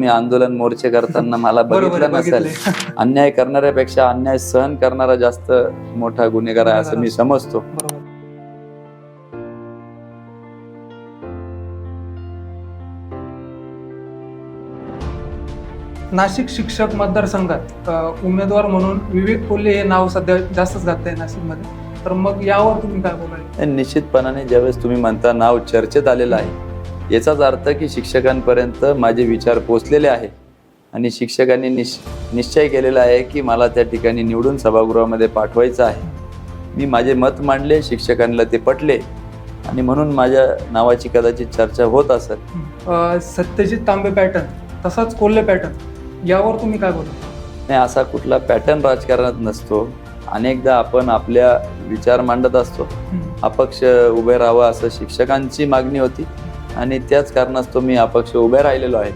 तुम्ही आंदोलन मोर्चे करताना मला बघितलं नसेल. अन्याय करणाऱ्यापेक्षा अन्याय सहन करणारा जास्त मोठा गुन्हेगार आहे असं मी समजतो. नाशिक शिक्षक मतदारसंघात उमेदवार म्हणून विवेक कोल्हे हे नाव सध्या जास्तच गाजत आहे नाशिकमध्ये. तर मग यावर तुम्ही काय बोलाल? आणि निश्चितपणाने ज्यावेळेस तुम्ही म्हणता नाव चर्चेत आलेलं आहे याचाच अर्थ की शिक्षकांपर्यंत माझे विचार पोचलेले आहे. आणि शिक्षकांनी निश निश्चय केलेला आहे की मला त्या ठिकाणी निवडून सभागृहामध्ये पाठवायचं आहे. मी माझे मत मांडले शिक्षकांना ते पटले आणि म्हणून माझ्या नावाची कदाचित चर्चा होत असत सत्यजित तांबे पॅटर्न तसाच कोल्हे पॅटर्न यावर तुम्ही काय बोलाल नाही असा कुठला पॅटर्न राजकारणात नसतो. अनेकदा आपण आपल्या विचार मांडत असतो. अपक्ष उभे राहावं असं शिक्षकांची मागणी होती. आणि त्याच कारणास्तव मी अपक्ष उभे राहिलेलो आहे.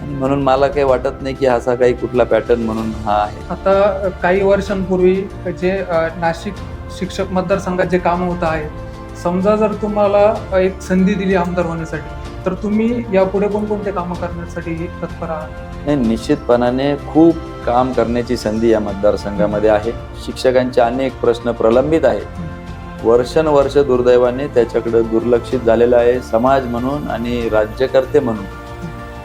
आणि म्हणून मला काही वाटत नाही की असा काही कुठला पॅटर्न म्हणून हा आहे. आता काही वर्षांपूर्वी जे नाशिक शिक्षक मतदारसंघात जे काम होत आहे समजा जर तुम्हाला एक संधी दिली आमदार होण्यासाठी तर तुम्ही यापुढे कोणकोणते कामं करण्यासाठी तत्पर आहात? नाही निश्चितपणाने खूप काम करण्याची संधी या मतदारसंघामध्ये आहे. शिक्षकांचे अनेक प्रश्न प्रलंबित आहेत. वर्षानुवर्ष दुर्दैवाने त्याच्याकडे दुर्लक्षित झालेलं आहे समाज म्हणून आणि राज्यकर्ते म्हणून.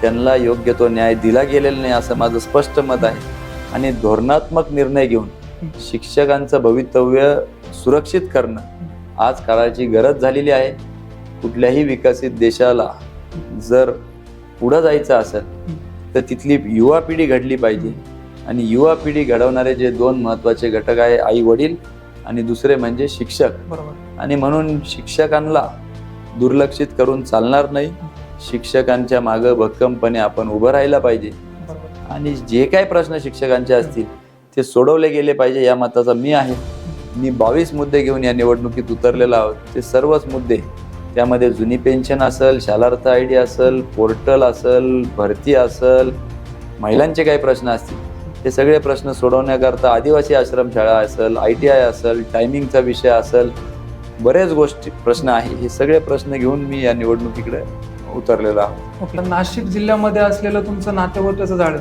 त्यांना योग्य तो न्याय दिला गेलेला नाही असं माझं स्पष्ट मत आहे. आणि धोरणात्मक निर्णय घेऊन शिक्षकांचं भवितव्य सुरक्षित करणं आज काळाची गरज झालेली आहे. कुठल्याही विकसित देशाला जर पुढं जायचं असेल तर तिथली युवा पिढी घडली पाहिजे. आणि युवा पिढी घडवणारे जे दोन महत्त्वाचे घटक आहे आई वडील आणि दुसरे म्हणजे शिक्षक. बरोबर. आणि म्हणून शिक्षकांना दुर्लक्षित करून चालणार नाही. शिक्षकांच्या मागं भक्कमपणे आपण उभं राहायला पाहिजे. बरोबर. आणि जे काही प्रश्न शिक्षकांचे असतील ते सोडवले गेले पाहिजे या मताचा मी आहे. मी बावीस मुद्दे घेऊन या निवडणुकीत उतरलेलो आहोत. ते सर्वच मुद्दे त्यामध्ये जुनी पेन्शन असेल शालार्थ आय डी असेल पोर्टल असेल भरती असेल महिलांचे काही प्रश्न असतील हे सगळे प्रश्न सोडवण्याकरता आदिवासी आश्रमशाळा असेल आय टी आय असेल टायमिंगचा विषय असेल बरेच गोष्टी प्रश्न आहे. हे सगळे प्रश्न घेऊन मी या निवडणुकीकडे उतरलेलो आहोत नाशिक जिल्ह्यामध्ये असलेलं तुमचं नातेवाईकाचं जाळं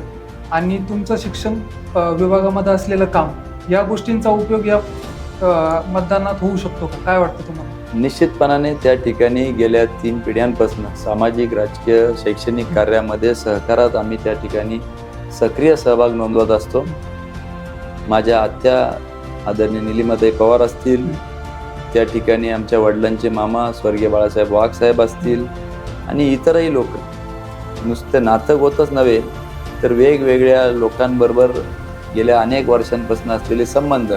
आणि तुमचं शिक्षण विभागामध्ये असलेलं काम या गोष्टींचा उपयोग या मतदानात होऊ शकतो का? काय वाटतं तुम्हाला? निश्चितपणाने त्या ठिकाणी गेल्या तीन पिढ्यांपासून सामाजिक राजकीय शैक्षणिक कार्यामध्ये सहकारात आम्ही त्या ठिकाणी सक्रिय सहभाग नोंदवत असतो. माझ्या आत्या आदरणीय निलीमताई पवार असतील. त्या ठिकाणी आमच्या वडिलांचे मामा स्वर्गीय बाळासाहेब वाघ साहेब असतील आणि इतरही लोक. नुसतं नातं होतच नव्हे तर वेगवेगळ्या लोकांबरोबर गेल्या अनेक वर्षांपासून असलेले संबंध.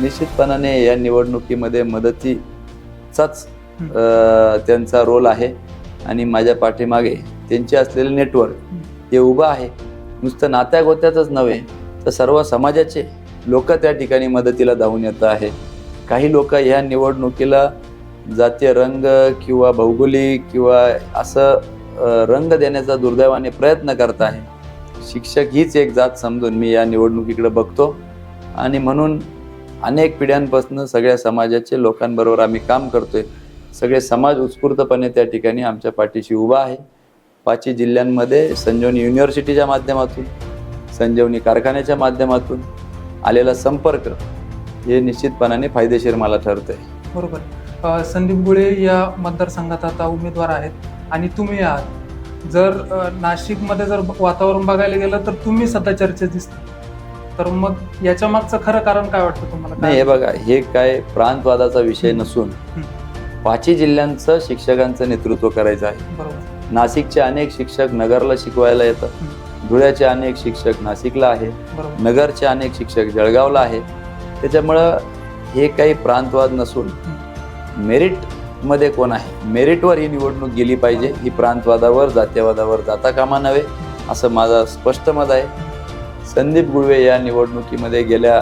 निश्चितपणाने या निवडणुकीमध्ये मदतीचाच त्यांचा रोल आहे आणि माझ्या पाठीमागे त्यांचे असलेले नेटवर्क हे उभं आहे. नुसतं नात्या गोत्याचंच नव्हे तर सर्व समाजाचे लोक त्या ठिकाणी मदतीला धावून येत आहे. काही लोक ह्या निवडणुकीला जातीय रंग किंवा भौगोलिक किंवा असं रंग देण्याचा दुर्दैवाने प्रयत्न करत आहे. शिक्षक हीच एक जात समजून मी या निवडणुकीकडे बघतो. आणि म्हणून अनेक पिढ्यांपासून सगळ्या समाजाचे लोकांबरोबर आम्ही काम करतोय. सगळे समाज उत्स्फूर्तपणे त्या ठिकाणी आमच्या पाठीशी उभा आहे. पाचही जिल्ह्यांमध्ये संजीवनी युनिव्हर्सिटीच्या माध्यमातून संजीवनी कारखान्याच्या माध्यमातून आलेला संपर्क हे निश्चितपणाने फायदेशीर मला ठरतंय. बरोबर. संदीप गुळे या मतदारसंघात आता उमेदवार आहेत आणि तुम्ही आहात. जर नाशिकमध्ये जर वातावरण बघायला गेलं तर तुम्ही सध्या चर्चेत दिसता. तर मग याच्या मागचं खरं कारण काय वाटतं तुम्हाला? नाही हे? बघा हे काय प्रांतवादाचा विषय नसून. पाचही जिल्ह्यांचं शिक्षकांचं नेतृत्व करायचं आहे. बरोबर. नाशिकचे अनेक शिक्षक नगरला शिकवायला येतात. धुळ्याचे अनेक शिक्षक नाशिकला आहे. नगरचे अनेक शिक्षक जळगावला आहे. त्याच्यामुळं हे काही प्रांतवाद नसून मेरिटमध्ये कोण आहे? मेरिटवर ही निवडणूक गेली पाहिजे. ही प्रांतवादावर जातीयवादावर जाता कामा नव्हे असं माझं स्पष्ट मत आहे. संदीप गुळवे या निवडणुकीमध्ये गेल्या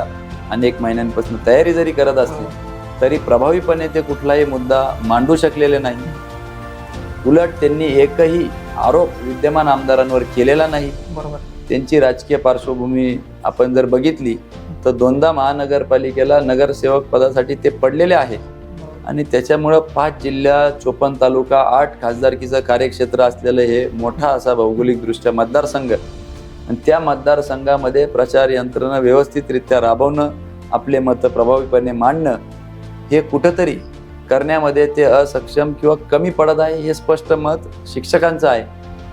अनेक महिन्यांपासून तयारी जरी करत असली तरी प्रभावीपणे ते कुठलाही मुद्दा मांडू शकलेले नाही. उलट त्यांनी एकही आरोप विद्यमान आमदारांवर केलेला नाही. बरोबर. त्यांची राजकीय पार्श्वभूमी आपण जर बघितली तर दोनदा महानगरपालिकेला नगरसेवक पदासाठी ते पडलेले आहे. आणि त्याच्यामुळं पाच जिल्हा चोपन्न तालुका आठ खासदारकीचं कार्यक्षेत्र असलेलं हे मोठा असा भौगोलिकदृष्ट्या मतदारसंघ. आणि त्या मतदारसंघामध्ये प्रचार यंत्रणा व्यवस्थितरित्या राबवणं आपले मतं प्रभावीपणे मांडणं हे कुठंतरी करण्यामध्ये ते असक्षम किंवा कमी पडत आहे हे स्पष्ट मत शिक्षकांचं आहे.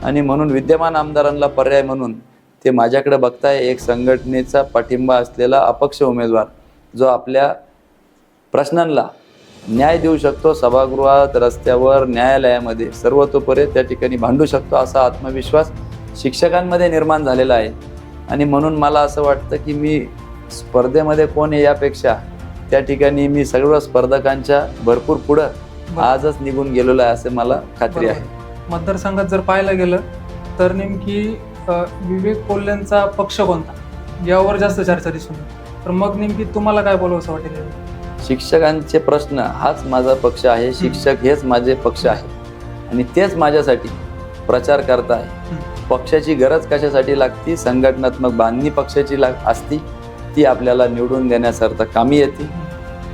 आणि म्हणून विद्यमान आमदारांना पर्याय म्हणून ते माझ्याकडे बघताय. एक संघटनेचा पाठिंबा असलेला अपक्ष उमेदवार जो आपल्या प्रश्नांना न्याय देऊ शकतो सभागृहात रस्त्यावर न्यायालयामध्ये सर्वतोपरी त्या ठिकाणी भांडू शकतो असा आत्मविश्वास शिक्षकांमध्ये निर्माण झालेला आहे. आणि म्हणून मला असं वाटतं की मी स्पर्धेमध्ये कोण आहे यापेक्षा त्या ठिकाणी मी सर्व स्पर्धकांच्या भरपूर पुढं. आजच निघून गेलेलो आहे असं मला खात्री आहे. मतदारसंघात जर पाहायला गेलं तर नेमकी विवेक कोल्हेंचा पक्ष कोणता यावर जास्त चर्चा दिसून. तर मग नेमकी तुम्हाला काय बोलावं वाटेल यावर? शिक्षकांचे प्रश्न हाच माझा पक्ष आहे शिक्षक हेच माझे पक्ष आहे आणि तेच माझ्यासाठी प्रचार करत आहे पक्षाची गरज कशासाठी लागती संघटनात्मक बांधणी पक्षाची लाग असती ती आपल्याला निवडून देण्यासारखं कामी येते.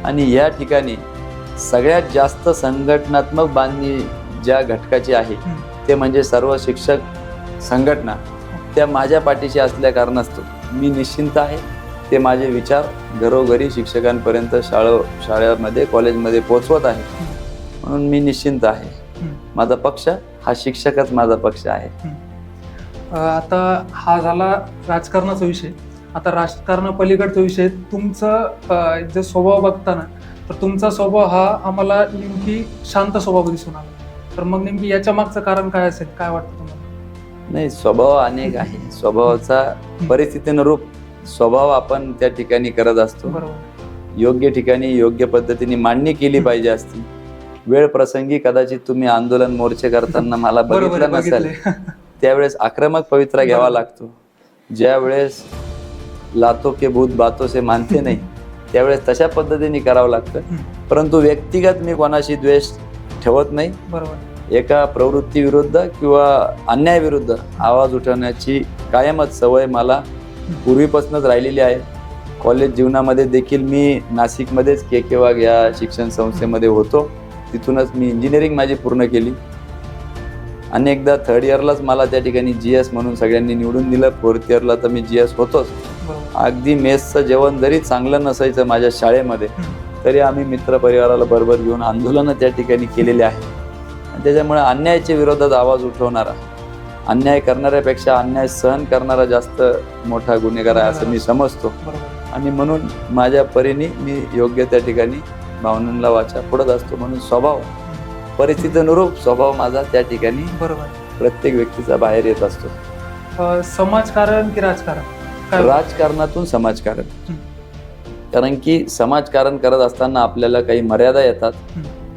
आणि या ठिकाणी सगळ्यात जास्त संघटनात्मक बांधणी ज्या घटकाची आहे. ते म्हणजे सर्व शिक्षक संघटना त्या माझ्या पाठीशी असल्या कारणास्तव मी निश्चिंत आहे. ते माझे विचार घरोघरी शिक्षकांपर्यंत शाळा शाळेमध्ये कॉलेजमध्ये पोचवत आहे म्हणून मी निश्चिंत आहे. माझा पक्ष हा शिक्षकच माझा पक्ष आहे. आता हा झाला राजकारणाचा विषय. आता राजकारणा पलीकडचा विषय तुमचं जे स्वभाव बघताना तर तुमचा स्वभाव हा आम्हाला नेमकी शांत स्वभाव दिसून आला. तर मग नेमकी याच्या मागचं कारण काय असेल? काय वाटतं तुम्हाला? नाही स्वभाव अनेक आहे. स्वभावाचा परिस्थितीनुरूप स्वभाव आपण त्या ठिकाणी करत असतो. बरोबर. योग्य ठिकाणी योग्य पद्धतीने मांडणी केली पाहिजे असती. वेळ प्रसंगी कदाचित तुम्ही आंदोलन मोर्चे करताना मला बघितलं नसेल. त्यावेळेस आक्रमक पवित्रा घ्यावा. लागतो. ज्या वेळेस लातो के भूत बातो से मानते नाही। त्यावेळेस तशा पद्धतीने करावं लागतं. परंतु व्यक्तिगत मी कोणाशी द्वेष ठेवत नाही. बरोबर. एका प्रवृत्तीविरुद्ध किंवा अन्यायाविरुद्ध आवाज उठवण्याची कायमच सवय मला पूर्वीपासूनच राहिलेली आहे. कॉलेज जीवनामध्ये देखील मी नाशिकमध्येच के के वाघ या शिक्षण संस्थेमध्ये होतो. तिथूनच मी इंजिनिअरिंग माझी पूर्ण केली. अनेकदा थर्ड इयरलाच मला त्या ठिकाणी जी एस म्हणून सगळ्यांनी निवडून दिलं. फोर्थ इयरला तर मी जी एस होतोच. अगदी मेसचं जेवण जरी चांगलं नसायचं माझ्या शाळेमध्ये. तरी आम्ही मित्रपरिवाराला बरोबर घेऊन आंदोलनं त्या ठिकाणी केलेली आहे आणि त्याच्यामुळे अन्यायाच्या विरोधात आवाज उठवणारा अन्याय करणाऱ्यापेक्षा अन्याय सहन करणारा जास्त मोठा गुन्हेगार आहे असं मी समजतो. आणि म्हणून माझ्या परीने मी योग्य त्या ठिकाणी भावनांना वाचा. पुढत असतो म्हणून स्वभाव परिस्थितीनुरूप स्वभाव माझा त्या ठिकाणी बरोबर प्रत्येक व्यक्तीचा बाहेर येत असतो अ, समाजकारण की राजकारण काय राजकारणातून समाजकारण. कारण की समाजकारण करत असताना आपल्याला काही मर्यादा येतात.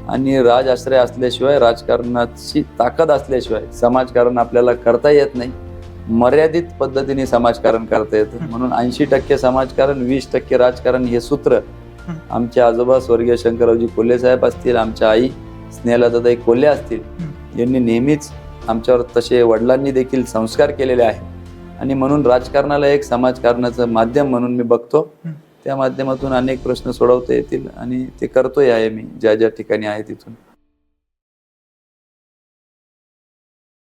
आणि राजआश्रय असल्याशिवाय राजकारणाची ताकद असल्याशिवाय समाजकारण आपल्याला करता येत नाही मर्यादित पद्धतीने समाजकारण करता येतं. म्हणून ऐंशी टक्के समाजकारण वीस टक्के राजकारण हे सूत्र. आमचे आजोबा स्वर्गीय शंकररावजी कोल्हे साहेब असतील आमच्या आई स्नेहलताई कोल्हे असतील. यांनी नेहमीच आमच्यावर तसे वडिलांनी देखील संस्कार केलेले आहे आणि म्हणून राजकारणाला एक समाजकारणाचं माध्यम म्हणून मी बघतो. त्या माध्यमातून अनेक प्रश्न सोडवता येतील आणि ते करतोय आहे मी. ज्या ज्या ठिकाणी आहे तिथून.